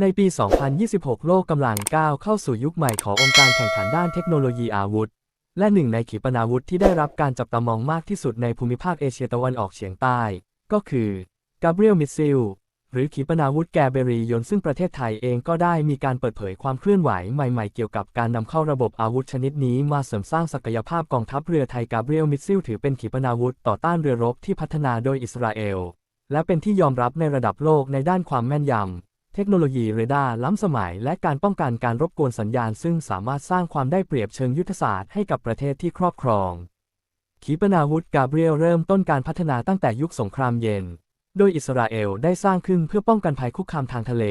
ในปี 2026 โลกกำลังก้าวเข้าสู่ยุคใหม่ขององค์การแข่งขันด้านเทคโนโลยีอาวุธ และหนึ่งในขีปนาวุธที่ได้รับการจับตามองมากที่สุดในภูมิภาคเอเชียตะวันออกเฉียงใต้ ก็คือกาเบรียลมิสซิลหรือขีปนาวุธแกเบรียนซึ่งประเทศไทยเองก็ได้มีการเปิดเผยความเคลื่อนไหวใหม่ๆ เกี่ยวกับการนำเข้าระบบอาวุธชนิดนี้มาเสริมสร้างศักยภาพกองทัพเรือไทยกาเบรียลมิสซิลถือเป็นขีปนาวุธต่อต้านเรือรบที่พัฒนาโดยอิสราเอล และเป็นที่ยอมรับในระดับโลกในด้านความแม่นยำ เทคโนโลยีเรดาร์ล้ำสมัย และการป้องกันการรบกวนสัญญาณ ซึ่งสามารถสร้างความได้เปรียบเชิงยุทธศาสตร์ให้กับประเทศที่ครอบครอง ขีปนาวุธกาเบรียลเริ่มต้นการพัฒนาตั้งแต่ยุคสงครามเย็น โดยอิสราเอลได้สร้างขึ้นเพื่อป้องกันภัยคุกคามทางทะเล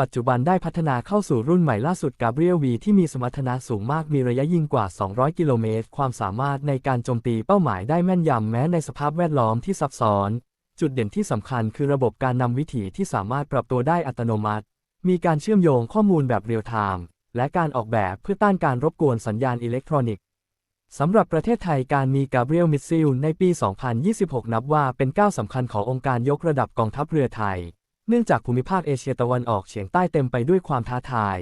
ปัจจุบันได้พัฒนาเข้าสู่รุ่นใหม่ล่าสุดกาเบรียลวีที่มีสมรรถนะสูงมากมีระยะยิงกว่า 200 กิโลเมตร ความสามารถในการโจมตีเป้าหมายได้แม่นยำแม้ในสภาพแวดล้อมที่ซับซ้อน จุดเด่นที่สำคัญคือระบบการนำวิถีที่สามารถปรับตัวได้อัตโนมัติ มีการเชื่อมโยงข้อมูลแบบเรียลไทม์และการออกแบบเพื่อต้านการรบกวนสัญญาณอิเล็กทรอนิกส์สำหรับประเทศไทยการมีกาเบรียลมิสซิลในปี 2026 นับว่าเป็นก้าวสำคัญขององค์การยกระดับกองทัพเรือไทย เนื่องจากภูมิภาคเอเชียตะวันออกเฉียงใต้เต็มไปด้วยความท้าทาย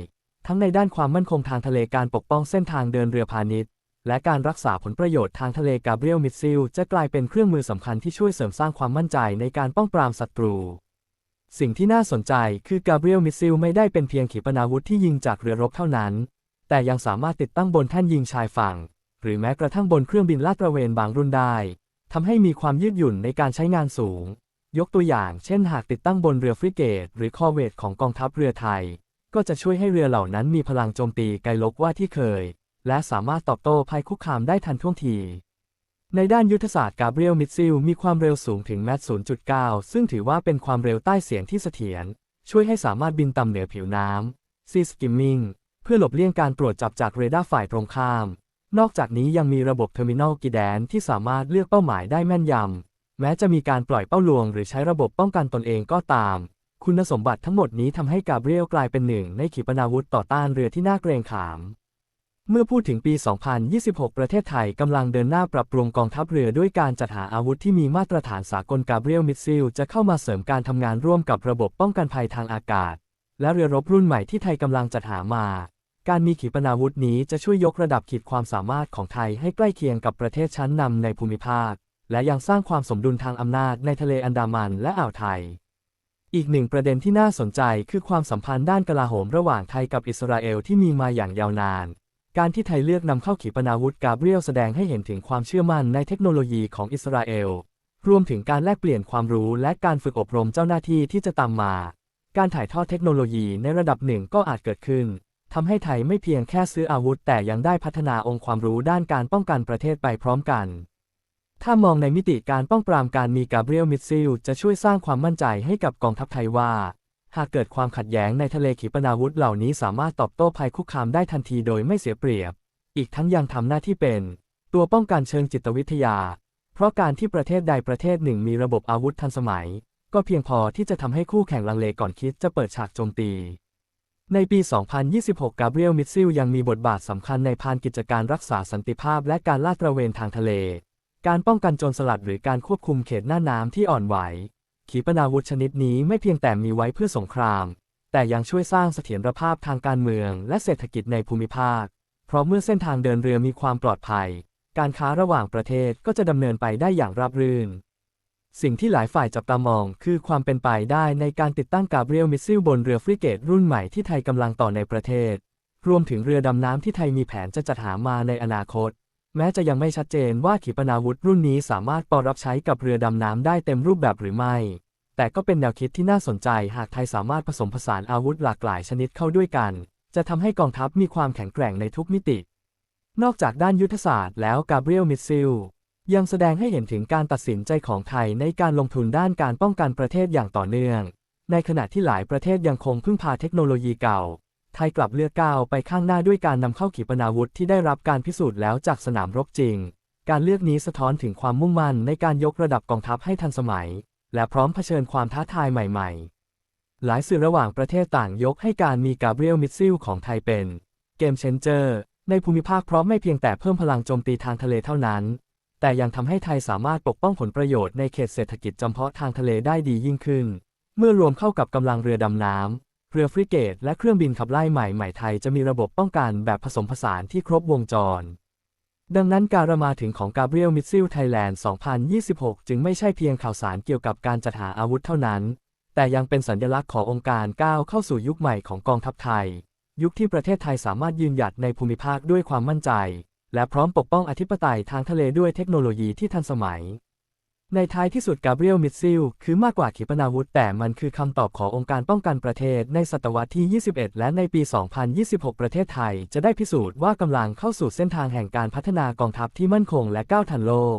ทั้งในด้านความมั่นคงทางทะเลการปกป้องเส้นทางเดินเรือพาณิชย์ และการรักษาผลประโยชน์ทางทะเลกาเบรียลมิสซิลจะกลายเป็นเครื่องมือสำคัญที่ช่วยเสริมสร้างความมั่นใจในการป้องปรามศัตรู สิ่งที่น่าสนใจคือกาเบรียลมิสซิลไม่ได้เป็นเพียงขีปนาวุธที่ยิงจากเรือรบเท่านั้น แต่ยังสามารถติดตั้งบนแท่นยิงชายฝั่ง หรือแม้กระทั่งบนเครื่องบินลาดตระเวนบางรุ่นได้ทำให้มีความยืดหยุ่นในการใช้งานสูง ยกตัวอย่าง เช่น หากติดตั้งบนเรือฟริเกต หรือคอเวตของกองทัพเรือไทย ก็จะช่วยให้เรือเหล่านั้นมีพลังโจมตีไกลลบว่าที่เคย และสามารถตอบโต้ภัยคุกคามได้ทันท่วงที ในด้านยุทธศาสตร์กาเบรียลมิดซิลมีความเร็วสูงถึงแมตช์0.9 ซึ่งถือว่าเป็นความเร็วใต้เสียงที่เสถียรช่วยให้สามารถบินต่ำเหนือผิวน้ำซีสกิมมิงเพื่อหลบเลี่ยงการตรวจจับจากเรดาร์ฝ่ายตรงข้าม นอกจากนี้ยังมีระบบเทอร์มินอลกีแดนที่สามารถเลือกเป้าหมายได้แม่นยำ แม้จะมีการปล่อยเป้าลวง หรือใช้ระบบป้องกันตนเองก็ตาม คุณสมบัติทั้งหมดนี้ทำให้กาเบรียลกลายเป็นหนึ่งในขีปนาวุธต่อต้านเรือที่น่าเกรงขาม เมื่อพูดถึงปี 2026 ประเทศไทยกำลังเดินหน้าปรับปรุงกองทัพเรือด้วยการจัดหาอาวุธที่มีมาตรฐานสากลกาเบรียลมิสซิลจะเข้ามาเสริมการทำงานร่วมกับระบบป้องกันภัยทางอากาศ และเรือรบรุ่นใหม่ที่ไทยกำลังจัดหามา การมีขีปนาวุธนี้จะช่วยยกระดับขีดความสามารถของไทยให้ใกล้เคียงกับประเทศชั้นนำในภูมิภาค และยังสร้างความสมดุลทางอำนาจในทะเลอันดามันและอ่าวไทยอีกหนึ่งประเด็นที่น่าสนใจคือความสัมพันธ์ด้านกลาโหมระหว่างไทยกับอิสราเอลที่มีมาอย่างยาวนาน การที่ไทยเลือกนำเข้าขีปนาวุธกาเบรียลแสดงให้เห็นถึงความเชื่อมั่นในเทคโนโลยีของอิสราเอล รวมถึงการแลกเปลี่ยนความรู้และการฝึกอบรมเจ้าหน้าที่ที่จะตามมา การถ่ายทอดเทคโนโลยีในระดับหนึ่งก็อาจเกิดขึ้นทำให้ไทยไม่เพียงแค่ซื้ออาวุธ แต่ยังได้พัฒนาองค์ความรู้ด้านการป้องกันประเทศไปพร้อมกัน ถ้ามองในมิติการป้องปรามการมีกาเบรียลมิสซิลจะช่วยสร้างความมั่นใจให้กับกองทัพไทยว่า หากเกิดความขัดแย้งในทะเลขีปนาวุธเหล่านี้สามารถตอบโต้ภัยคุกคามได้ทันทีโดยไม่เสียเปรียบ อีกทั้งยังทำหน้าที่เป็น ตัวป้องกันเชิงจิตวิทยา เพราะการที่ประเทศใดประเทศหนึ่งมีระบบอาวุธทันสมัย ก็เพียงพอที่จะทำให้คู่แข่งลังเลก่อนคิดจะเปิดฉากโจมตี ในปี 2026 กาเบรียล มิดซิลยังมีบทบาทสำคัญในพานกิจการรักษาสันติภาพ และการลาดตระเวนทางทะเล การป้องกันโจรสลัดหรือการควบคุมเขตหน้าน้ำที่อ่อนไหว ขีปนาวุธชนิดนี้ไม่เพียงแต่มีไว้เพื่อสงคราม แต่ยังช่วยสร้างเสถียรภาพทางการเมืองและเศรษฐกิจในภูมิภาค เพราะเมื่อเส้นทางเดินเรือมีความปลอดภัย การค้าระหว่างประเทศก็จะดำเนินไปได้อย่างราบรื่น สิ่งที่หลายฝ่ายจับตามองคือความเป็นไปได้ในการติดตั้งกาเบรียลมิสซิลบนเรือฟริเกตรุ่นใหม่ที่ไทยกำลังต่อในประเทศ รวมถึงเรือดำน้ำที่ไทยมีแผนจะจัดหามาในอนาคต แม้จะยังไม่ชัดเจนว่าขีปนาวุธรุ่นนี้สามารถปอรับใช้กับเรือดำน้ำได้เต็มรูปแบบหรือไม่ แต่ก็เป็นแนวคิดที่น่าสนใจหากไทยสามารถผสมผสานอาวุธหลากหลายชนิดเข้าด้วยกัน จะทำให้กองทัพมีความแข็งแกร่งในทุกมิติ นอกจากด้านยุทธศาสตร์แล้วกาเบรียลมิสซิลยังแสดงให้เห็นถึงการตัดสินใจของไทยในการลงทุนด้านการป้องกันประเทศอย่างต่อเนื่อง ในขณะที่หลายประเทศยังคงพึ่งพาเทคโนโลยีเก่า ไทยกลับเลือกก้าวไปข้างหน้าด้วยการนำเข้าขีปนาวุธที่ได้รับการพิสูจน์แล้วจากสนามรบจริง การเลือกนี้สะท้อนถึงความมุ่งมั่นในการยกระดับกองทัพให้ทันสมัย และพร้อมเผชิญความท้าทายใหม่ ๆ หลายสื่อระหว่างประเทศต่างยกให้การมีกาเบรียลมิสซิลของไทยเป็นเกมเชนเจอร์ในภูมิภาคเพราะไม่เพียงแต่เพิ่มพลังโจมตีทางทะเลเท่านั้น แต่ยังทำให้ไทยสามารถปกป้องผลประโยชน์ในเขตเศรษฐกิจจำเพาะทางทะเลได้ดียิ่งขึ้น เมื่อรวมเข้ากับกำลังเรือดำน้ำ เรือฟริเกตและเครื่องบินขับไล่ใหม่ใหม่ไทยจะมีระบบป้องกันแบบผสมผสานที่ครบวงจร ดังนั้นการมาถึงของ Gabriel Missile Thailand 2026 จึงไม่ใช่เพียงข่าวสารเกี่ยวกับการจัดหาอาวุธเท่านั้น แต่ยังเป็นสัญลักษณ์ขององค์การก้าวเข้าสู่ยุคใหม่ของกองทัพไทย ยุคที่ประเทศไทยสามารถยืนหยัดในภูมิภาคด้วยความมั่นใจ และพร้อมปกป้องอธิปไตยทางทะเลด้วยเทคโนโลยีที่ทันสมัย ในท้ายที่สุดกาเบรียลมิดซิลคือมากกว่าขีปนาวุธแต่มันคือคำตอบขององค์การป้องกันประเทศในศตวรรษที่ 21 และในปี 2026 ประเทศไทย จะได้พิสูจน์ว่ากำลังเข้าสู่เส้นทางแห่งการพัฒนากองทัพที่มั่นคงและก้าวทันโลก